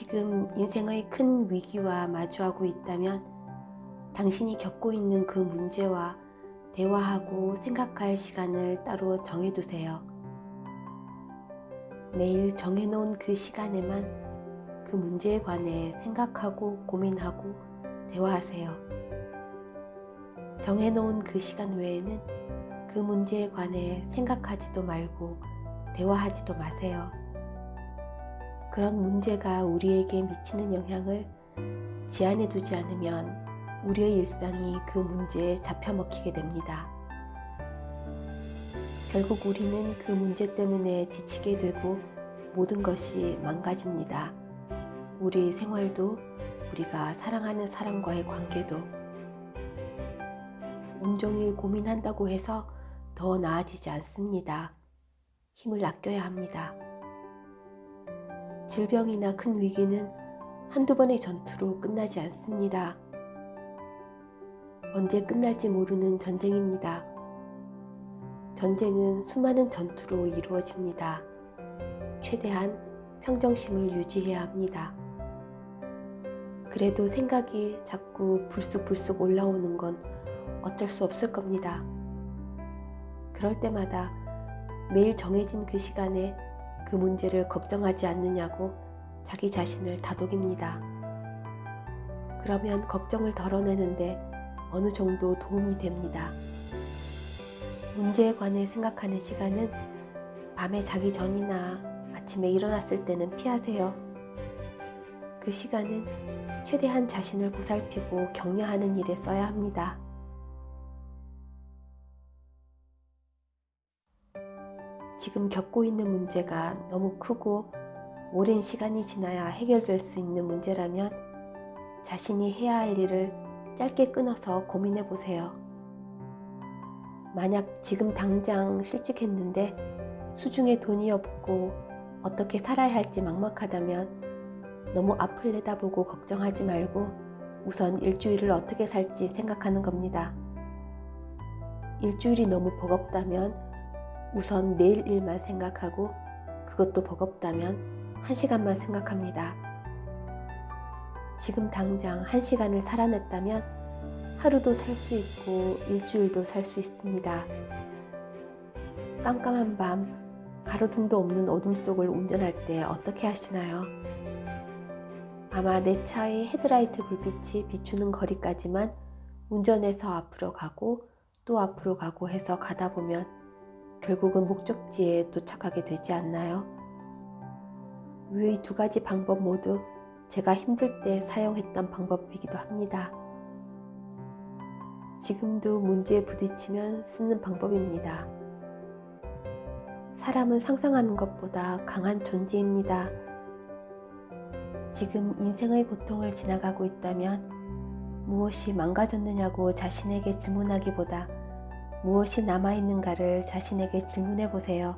지금 인생의 큰 위기와 마주하고 있다면 당신이 겪고 있는 그 문제와 대화하고 생각할 시간을 따로 정해두세요. 매일 정해놓은 그 시간에만 그 문제에 관해 생각하고 고민하고 대화하세요. 정해놓은 그 시간 외에는 그 문제에 관해 생각하지도 말고 대화하지도 마세요. 그런 문제가 우리에게 미치는 영향을 제한해 두지 않으면 우리의 일상이 그 문제에 잡혀먹히게 됩니다. 결국 우리는 그 문제 때문에 지치게 되고 모든 것이 망가집니다. 우리 생활도 우리가 사랑하는 사람과의 관계도 온종일 고민한다고 해서 더 나아지지 않습니다. 힘을 아껴야 합니다. 질병이나 큰 위기는 한두 번의 전투로 끝나지 않습니다. 언제 끝날지 모르는 전쟁입니다. 전쟁은 수많은 전투로 이루어집니다. 최대한 평정심을 유지해야 합니다. 그래도 생각이 자꾸 불쑥불쑥 올라오는 건 어쩔 수 없을 겁니다. 그럴 때마다 매일 정해진 그 시간에 그 문제를 걱정하지 않느냐고 자기 자신을 다독입니다. 그러면 걱정을 덜어내는데 어느 정도 도움이 됩니다. 문제에 관해 생각하는 시간은 밤에 자기 전이나 아침에 일어났을 때는 피하세요. 그 시간은 최대한 자신을 보살피고 격려하는 일에 써야 합니다. 지금 겪고 있는 문제가 너무 크고 오랜 시간이 지나야 해결될 수 있는 문제라면 자신이 해야 할 일을 짧게 끊어서 고민해 보세요. 만약 지금 당장 실직했는데 수중에 돈이 없고 어떻게 살아야 할지 막막하다면 너무 앞을 내다보고 걱정하지 말고 우선 일주일을 어떻게 살지 생각하는 겁니다. 일주일이 너무 버겁다면 우선 내일 일만 생각하고 그것도 버겁다면 한 시간만 생각합니다. 지금 당장 한 시간을 살아냈다면 하루도 살 수 있고 일주일도 살 수 있습니다. 깜깜한 밤, 가로등도 없는 어둠 속을 운전할 때 어떻게 하시나요? 아마 내 차의 헤드라이트 불빛이 비추는 거리까지만 운전해서 앞으로 가고 또 앞으로 가고 해서 가다 보면 결국은 목적지에 도착하게 되지 않나요? 위의 두 가지 방법 모두 제가 힘들 때 사용했던 방법이기도 합니다. 지금도 문제에 부딪히면 쓰는 방법입니다. 사람은 상상하는 것보다 강한 존재입니다. 지금 인생의 고통을 지나가고 있다면 무엇이 망가졌느냐고 자신에게 질문하기보다 무엇이 남아있는가를 자신에게 질문해 보세요.